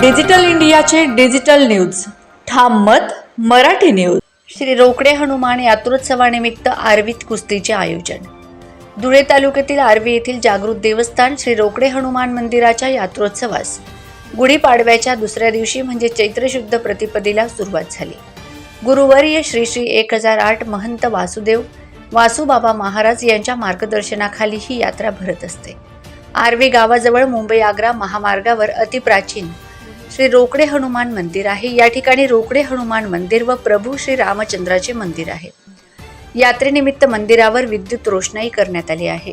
Digital इंडियाचे digital news. ठाम मत मराठी न्यूज. श्री रोकडे हनुमान यात्रोत्सवानिमित्त आरवीत कुस्तीचे आयोजन. धुळे तालुक्यातील आर्वी येथील जागृत देवस्थान श्री रोकडे हनुमान मंदिराच्या यात्रोत्सवास. गुढीपाडव्याच्या दुसऱ्या दिवशी म्हणजे चैत्रशुद्ध प्रतिपदेला सुरुवात झाली. गुरुवर्य श्री श्री एक हजार आठ महंत वासुदेव वासुबाबा महाराज यांच्या मार्गदर्शनाखाली ही यात्रा भरत असते. आर्वी गावाजवळ मुंबई आग्रा महामार्गावर अतिप्राचीन श्री रोकडे हनुमान मंदिर आहे. या ठिकाणी रोकडे हनुमान मंदिर व प्रभू श्री रामचंद्राचे मंदिर आहे. यात्रेनिमित्त मंदिरावर विद्युत रोषणाई करण्यात आली आहे.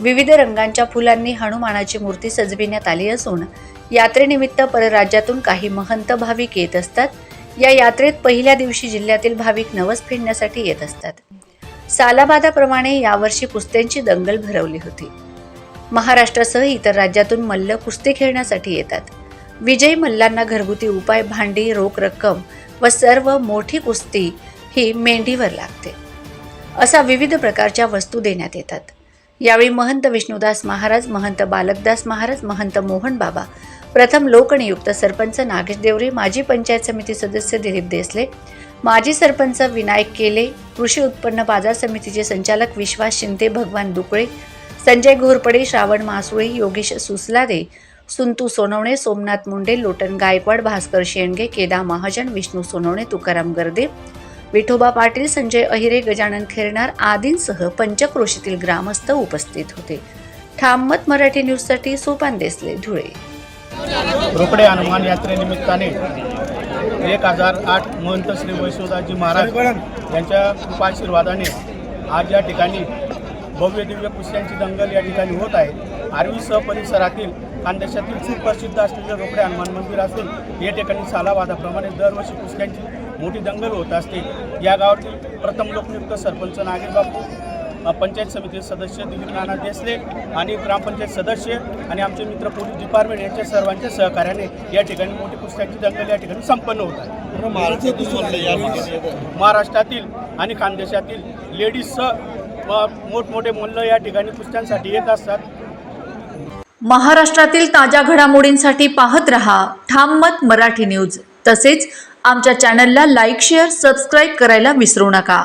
विविध रंगांच्या फुलांनी हनुमानाची मूर्ती सजविण्यात आली असून यात्रेनिमित्त परराज्यातून काही महंत भाविक येत असतात. या यात्रेत पहिल्या दिवशी जिल्ह्यातील भाविक नवस फेडण्यासाठी येत असतात. सालाबादाप्रमाणे यावर्षी कुस्त्यांची दंगल भरवली होती. महाराष्ट्रासह इतर राज्यातून मल्ल कुस्ती खेळण्यासाठी येतात. विजयी मल्लांना घरगुती उपाय भांडी रोख रक्कम व सर्व मोठी कुस्ती ही मेंढीवर लागते. असा विविध प्रकारच्या वस्तू देण्यात येतात. यावेळी महंत विष्णुदास महाराज महंत बालकदास महाराज महंत मोहन बाबा प्रथम लोकनियुक्त सरपंच नागेश देवरे माजी पंचायत समिती सदस्य दिलीप देसले माजी सरपंच विनायक केले कृषी उत्पन्न बाजार समितीचे संचालक विश्वास शिंदे भगवान दुकळे संजय घोरपडे श्रावण मासुळे योगेश सुसलादे सुंतू सोनवणे सोमनाथ मुंडे लोटन गायकवाड भास्कर शेंडगे केदा महाजन विष्णू सोनवणे तुकाराम गर्दे विठोबा पाटील संजय अहिरे गजानन खेरणार आदींसह पंचक्रोशीतील ग्रामस्थ उपस्थित होते. ठाममत मराठी न्यूजसाठी सोपान देसले धुळे. रोकडे हनुमान यात्रेनिमित्ताने एक हजार आठ महंत श्री वैष्णवदासजी महाराज यांच्या कृपाशीर्वादाने आज या ठिकाणी भव्य दिव्य कुस्त्यांची दंगल या ठिकाणी होत आहे. आर्वीसह परिसरातील खानदेशातील सुप्रसिद्ध असलेले रोकडे हनुमान मंदिर असून या ठिकाणी सालावादाप्रमाणे दरवर्षी कुस्त्यांची मोठी दंगल होत असते. या गावातील प्रथम लोकनियुक्त सरपंच नागेश बापू पंचायत समिती सदस्य दिलीप नाना देसले आणि ग्रामपंचायत सदस्य आणि आमचे मित्र पोलीस डिपार्टमेंट यांच्या सर्वांच्या सहकार्याने या ठिकाणी मोठी कुस्त्यांची दंगल या ठिकाणी संपन्न होत आहे. महाराष्ट्रातील आणि खानदेशातील लेडीजसह व मोठमोठे मल्ल या ठिकाणी पुस्तकांसाठी येत असतात. महाराष्ट्रातील ताज्या घडामोडींसाठी पाहत रहा ठाम मत मराठी न्यूज. तसेच आमच्या चॅनलला लाईक शेअर सबस्क्राईब करायला विसरू नका.